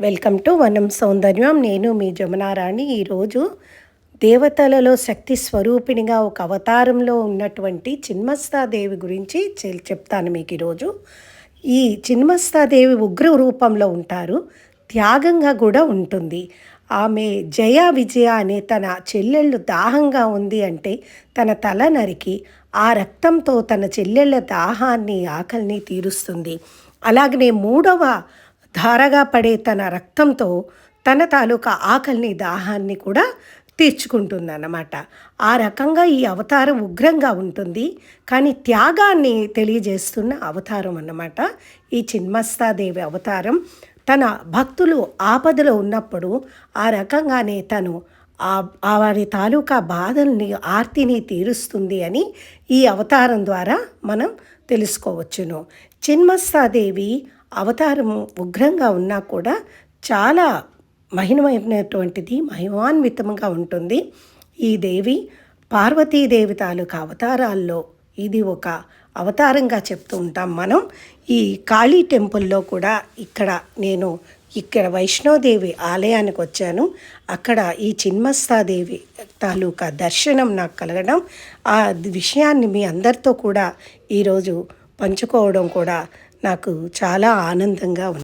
Welcome to వనం సౌందర్యం. నేను మీ జమునారాణి. ఈరోజు దేవతలలో శక్తి స్వరూపిణిగా ఒక అవతారంలో ఉన్నటువంటి చిన్మస్తాదేవి గురించి చె- చెప్తాను మీకు ఈరోజు. ఈ చిన్మస్తాదేవి ఉగ్ర రూపంలో ఉంటారు. త్యాగంగా కూడా ఉంటుంది. ఆమె జయ విజయ అనే తన చెల్లెళ్ళు దాహంగా ఉంది అంటే తన తల నరికి ఆ రక్తంతో తన చెల్లెళ్ళ దాహాన్ని ఆకలిని తీరుస్తుంది. అలాగనే మూడవ ధారగా పడే తన రక్తంతో తన తాలూకా ఆకలిని దాహాన్ని కూడా తీర్చుకుంటుందన్నమాట. ఆ రకంగా ఈ అవతారం ఉగ్రంగా ఉంటుంది. కానీ త్యాగాన్ని తెలియజేస్తున్న అవతారం అన్నమాట ఈ చిన్మస్తాదేవి అవతారం. తన భక్తులు ఆపదలో ఉన్నప్పుడు ఆ రకంగానే తను ఆ వారి తాలూకా బాధల్ని ఆర్తిని తీరుస్తుంది అని ఈ అవతారం ద్వారా మనం తెలుసుకోవచ్చును. చిన్మస్తాదేవి అవతారం ఉగ్రంగా ఉన్నా కూడా చాలా మహిమమైనటువంటిది మహిమాన్వితంగా ఉంటుంది. ఈ దేవి పార్వతీదేవి తాలూకా అవతారాల్లో ఇది ఒక అవతారంగా చెప్తూ ఉంటాం మనం. ఈ కాళీ టెంపుల్లో కూడా ఇక్కడ నేను ఇక్కడ వైష్ణోదేవి ఆలయానికి వచ్చాను. అక్కడ ఈ చిన్మస్తాదేవి తాలూకా దర్శనం నాకు కలగడం ఆ విషయాన్ని మీ అందరితో కూడా ఈరోజు పంచుకోవడం కూడా నాకు చాలా ఆనందంగా ఉంది.